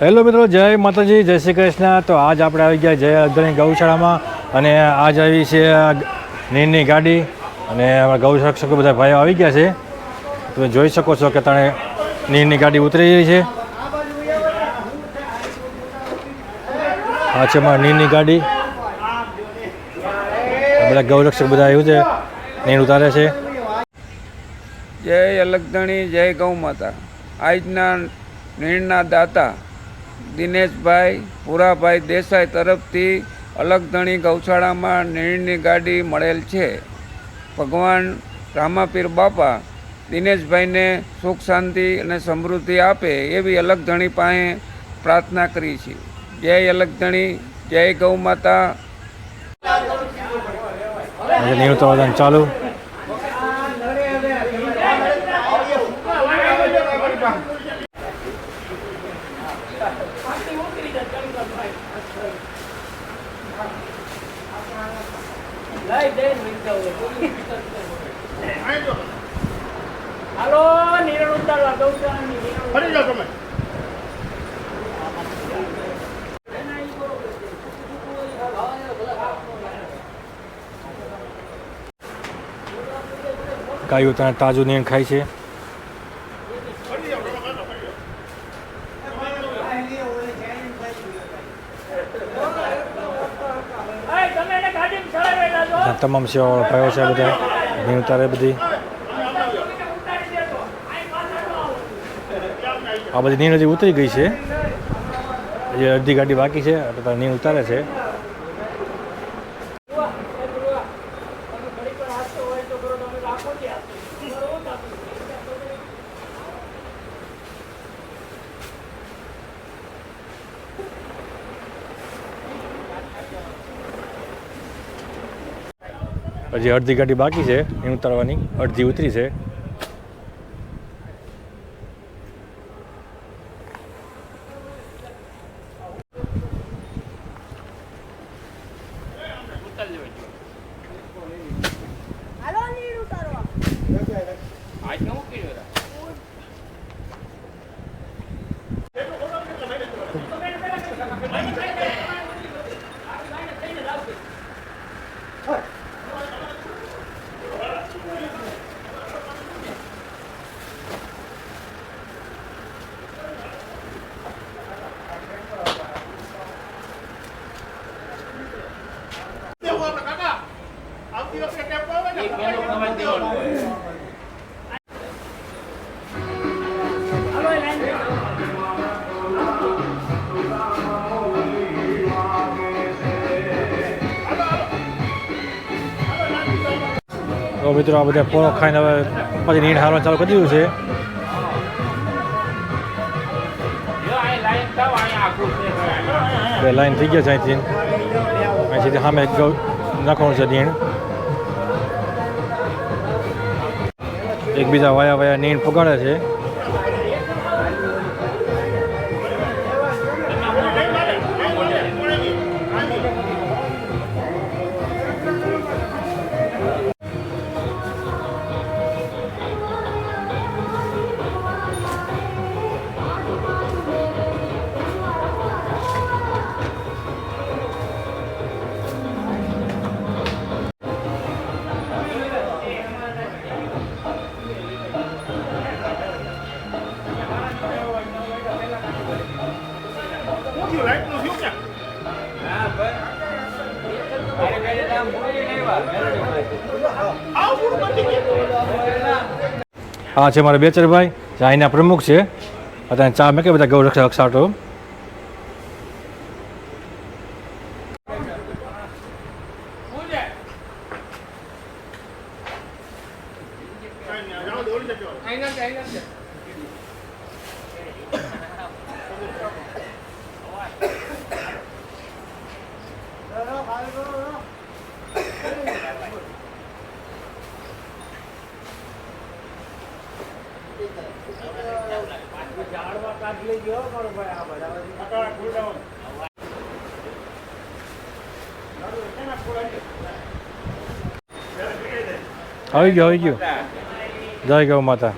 Hello મિત્રો, જય માતાજી, જય શ્રી કૃષ્ણ. તો આજ આપણે આવી ગયા જય અગ્રણી ગૌશાળામાં અને આજ આવી છે નીરની ગાડી અને અમારા ગૌરક્ષકો બધા ભાઈઓ આવી ગયા છે. તમે જોઈ શકો છો કે તાણે નીરની ગાડી ઉતરી રહી છે. આ છે અમારા નીરની ગાડી. બધા ગૌરક્ષક બધા આવ્યું છે. નીર ઉતારે છે. જય અલગધણી જય ગૌ માતા. આજના નીરના દાતા દિનેશભાઈ, પુરાભાઈ દેસાઈ તરફથી અલગધણી ગૌશાળામાં નિર્ણયની ગાડી મળેલ છે. ભગવાન રામાપીર બાપા દિનેશભાઈને સુખ, શાંતિ અને સમૃદ્ધિ આપે એવી અલગધણી પાસે પ્રાર્થના કરી છે. જય અલગધણી, જય ગૌ માતા. ચાલુ. હાલો નિરણ ઉતારવા નિરણ ફરી જાઓ તમે. ગાયો ત્યાં તાજું નિયણ ખાય છે એ, તમે એને ગાડીમાં ચડાવેલા છો ત્યાં તમામ સેવાવાળા ભાઈઓ છે બધા? નીણ ઉતારે બધી. આ બધી નીણ હજી ઉતરી ગઈ છે. હજી અડધી ગાડી બાકી છે નીણ ઉતારે છે ઘડીક વાર હાંસતો હોય તો કરો તમે રાખો ત્યાં. બરોબર કાપી. હજી અડધી ગાડી બાકી છે એ ઉતારવાની. અડધી ઉતરી છે. તો મિત્રો, આ બધા પોળો ખાઈને હવે પછી નીણ હારવાનું ચાલુ કરી દીધું છે. બે લાઈન થઈ ગયા છે અહીંથી. અહીંથી સામે નાખવાનું છે નીણ એકબીજા વાયા વાયા નીણ પગાડે છે. આ છે મારા બેચરભાઈ જે અહીંના પ્રમુખ છે. અત્યારે ચા મેં કે બધા ગૌ રક્ષા રક્ષાટો. જાઓ દોડી જજો કાકા cool down. આવી ગયો આવી ગયો જય ગૌ માતા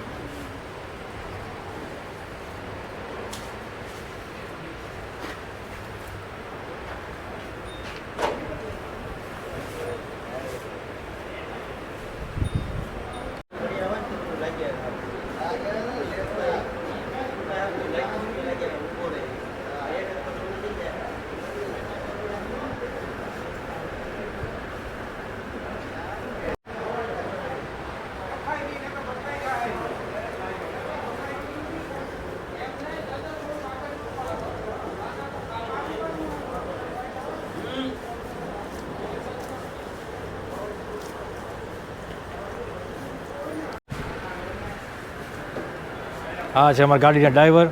આ છે અમારા ગાડીના ડ્રાઈવર.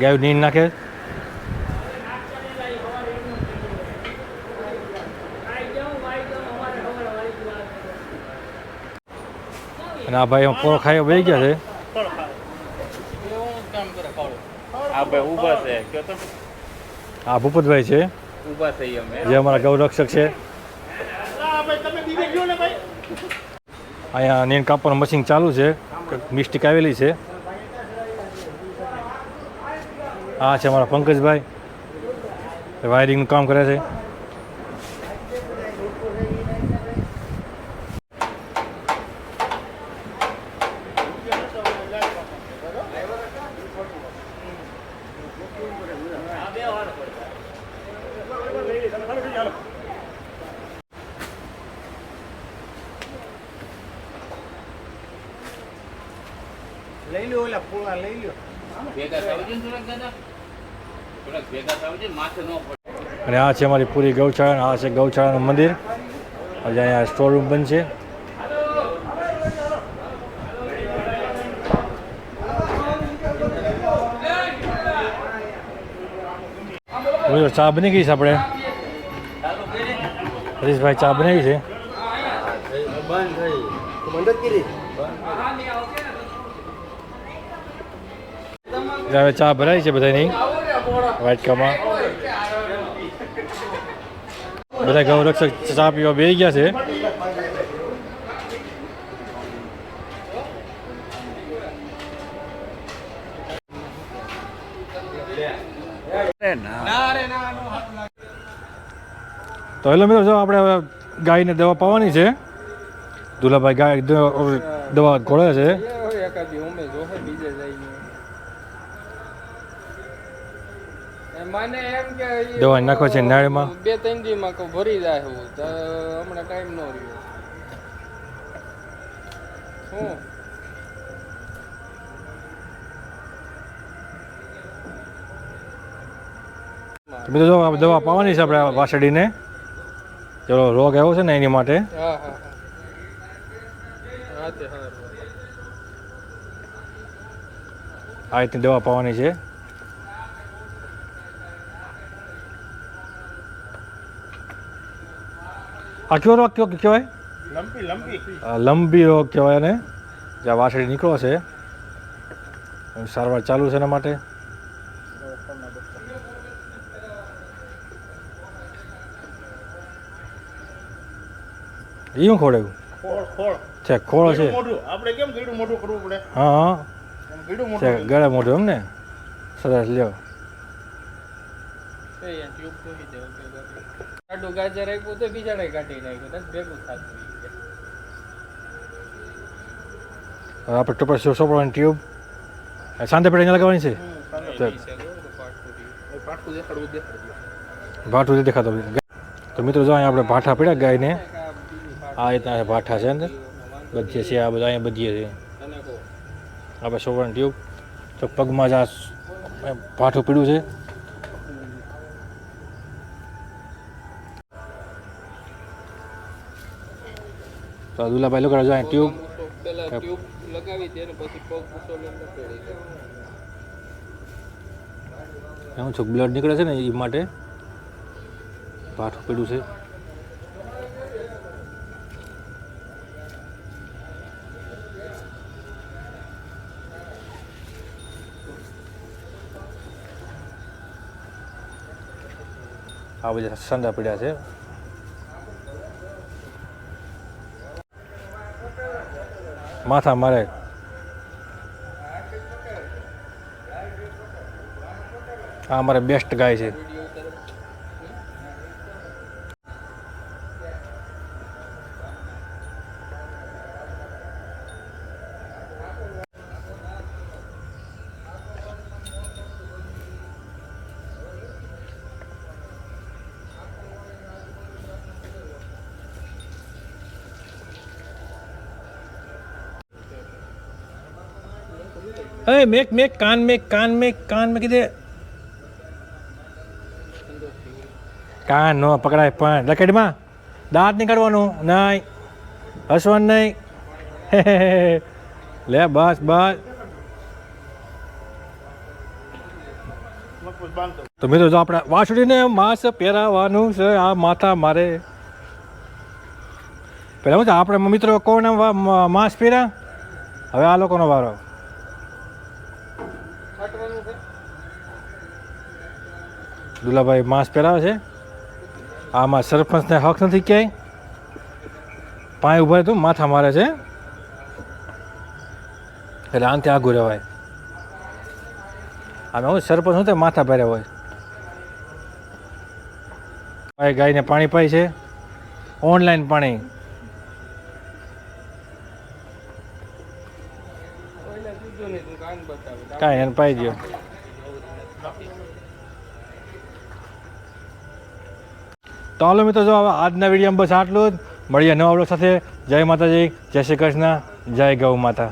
ગાયું નીંદ નાખે. અને આ ભાઈ પોરો ખાઈ વહી ગયા છે. આ ભૂપતભાઈ છે. ઊભા થઈ અમે. જે અમારા ગૌરક્ષક છે. હા ભાઈ તમે દીદી ગયો ને ભાઈ? અહીંયા નીન કાપવાનું મશીન ચાલુ છે. મિસ્ટેક આવેલી છે. આ છે અમારા પંકજભાઈ. વાયરિંગનું કામ કરે છે. લઈ લો ઓલા પોળા લઈ લો ભેગા થાવજો ને દાદા? અને આ છે અમારી પૂરી ગૌશાળા અને આ છે ગૌશાળાનું મંદિર. આજે અહીંયા સ્ટોર રૂમ બનશે. બોલો, ચા બની ગઈ છે આપણે? હરીશભાઈ ચા બનાવી છે? હવે ચા ભરાઈ છે બધાની. વાટકામાં બધા ગૌરક્ષક ચા પીવા બે ગયા છે. તો હેલો મિત્રો, જો આપણે હવે ગાયને દવા પાવાની છે. દુલાભાઈ ગાય દવા ઘોળે છે. મને એમ કે દવા નાખો છે નાળીમાં? બે ત્રણ દી માં ભરી જાય હું. તો હમણાં ટાઈમ ન રહ્યો. હું? તમે તો જો દવા પાવાની છે આપણે વાસડીને ચલો રોગ આવ્યો છે ને એની માટે. હા હા તે. આ રીતની દવા પાવાની છે. આ કયો રોગ કયો કહેવાય? લંબી લંબી. લંબી રોગ કહેવાય એને. જ્યાં વાછડી નીકળો છે. સારવાર ચાલુ છે એના માટે. હું ખોડાયું છે ખોળ છે. આપણે કેમ ગળું મોટું કરવું પડે? હા હા. ગળે મોઢું એમ ને? સરસ લ્યો. ટ્યુબ ખોલી દે આડું ગાજર આપ્યું તો બિચારાએ કાઢી નાખ્યું ભેગું થતું હવે આપણે ટ્યુબ અહીંયા લગાવવાની છે? દેખાડવું દેખાડજો ભાઠું નથી દેખાતો તો મિત્રો જો અહીંયા આપણે ભાઠા પડ્યા ગાયને. આ રીતના ભાઠા છે અંદર. બધી છે આ બધા અહીંયા બધી છે. આપણે સોવરણ ટ્યુબ તો પગમાં જ આ ભાઠું પીડ્યું છે. તો દુલાભાઈ લોકો જો ટ્યુબ ટ્યુબ લગાવી દે ને પછી પગ પૂછો લઈને પેડી દે એમ છું બ્લડ નીકળે છે ને એ માટે. પાઠું પડ્યું છે. આ બધા સંદા પડ્યા છે. માથા મારે. આ અમારે બેસ્ટ ગાય છે. એ મેક મેક, કાન મેક કાન મેક, કાન મેં કીધે. કાન નો પકડાય પણ. લકેટમાં દાંત નીકળવાનું નહીં. હસવાનું નહીં. લે બસ બસ. તો મિત્રો, જો આપણે વાસુડીને માંસ પહેરાવાનું છે, આ માથા મારે. પહેલાં શું છે આપણે મિત્રો મ- માંસ પહેર્યા હવે આ લોકોનો વારો છાંટવાનું છે દુલાભાઈ માસ્ક પહેરાવે છે. આમાં સરપંચને હક નથી ક્યાંય. પાય ઊભા તો માથા મારે છે. એટલે આનથી આગું રહેવાય. આમે હું સરપંચ હું તે માથા ભર્યા હોય. ભાઈ ગાયને પાણી પાય છે. ઓનલાઈન પાણી. કાંઈ એને પાઈ દો તો હાલો મિત્રો, જો આજના વિડીયોમાં બસ આટલું જ. મળીએ નવા બ્લોગ સાથે. જય માતાજી, જય શ્રી કૃષ્ણ, જય ગૌ માતા.